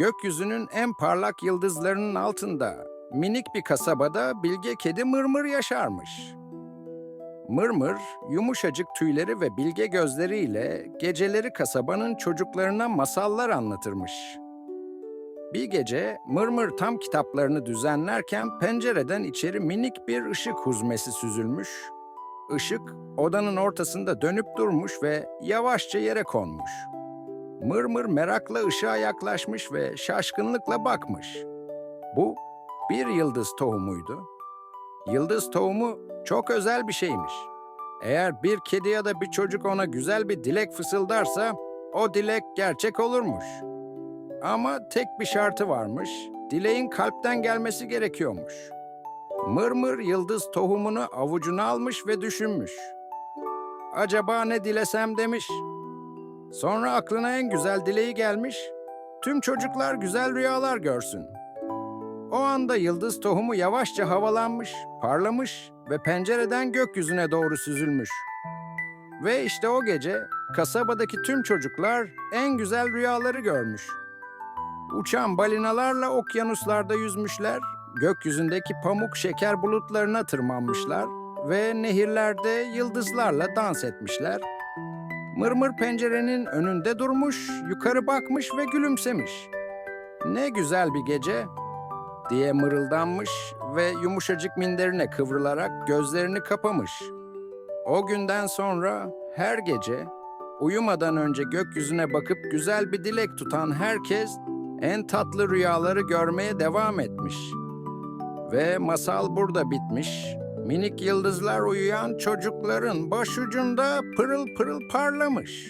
Gökyüzünün en parlak yıldızlarının altında minik bir kasabada bilge kedi Mırmır yaşarmış. Mırmır, yumuşacık tüyleri ve bilge gözleriyle geceleri kasabanın çocuklarına masallar anlatırmış. Bir gece Mırmır tam kitaplarını düzenlerken pencereden içeri minik bir ışık huzmesi süzülmüş. Işık odanın ortasında dönüp durmuş ve yavaşça yere konmuş. Mırmır merakla ışığa yaklaşmış ve şaşkınlıkla bakmış. Bu bir yıldız tohumuydu. Yıldız tohumu çok özel bir şeymiş. Eğer bir kedi ya da bir çocuk ona güzel bir dilek fısıldarsa o dilek gerçek olurmuş. Ama tek bir şartı varmış. Dileğin kalpten gelmesi gerekiyormuş. Mırmır yıldız tohumunu avucuna almış ve düşünmüş. Acaba ne dilesem demiş. Sonra aklına en güzel dileği gelmiş. Tüm çocuklar güzel rüyalar görsün. O anda yıldız tohumu yavaşça havalanmış, parlamış ve pencereden gökyüzüne doğru süzülmüş. Ve işte o gece kasabadaki tüm çocuklar en güzel rüyaları görmüş. Uçan balinalarla okyanuslarda yüzmüşler, gökyüzündeki pamuk şeker bulutlarına tırmanmışlar ve nehirlerde yıldızlarla dans etmişler. Mırmır pencerenin önünde durmuş, yukarı bakmış ve gülümsemiş. Ne güzel bir gece diye mırıldanmış ve yumuşacık minderine kıvrılarak gözlerini kapamış. O günden sonra her gece uyumadan önce gökyüzüne bakıp güzel bir dilek tutan herkes en tatlı rüyaları görmeye devam etmiş. Ve masal burada bitmiş. Minik yıldızlar uyuyan çocukların başucunda pırıl pırıl parlamış.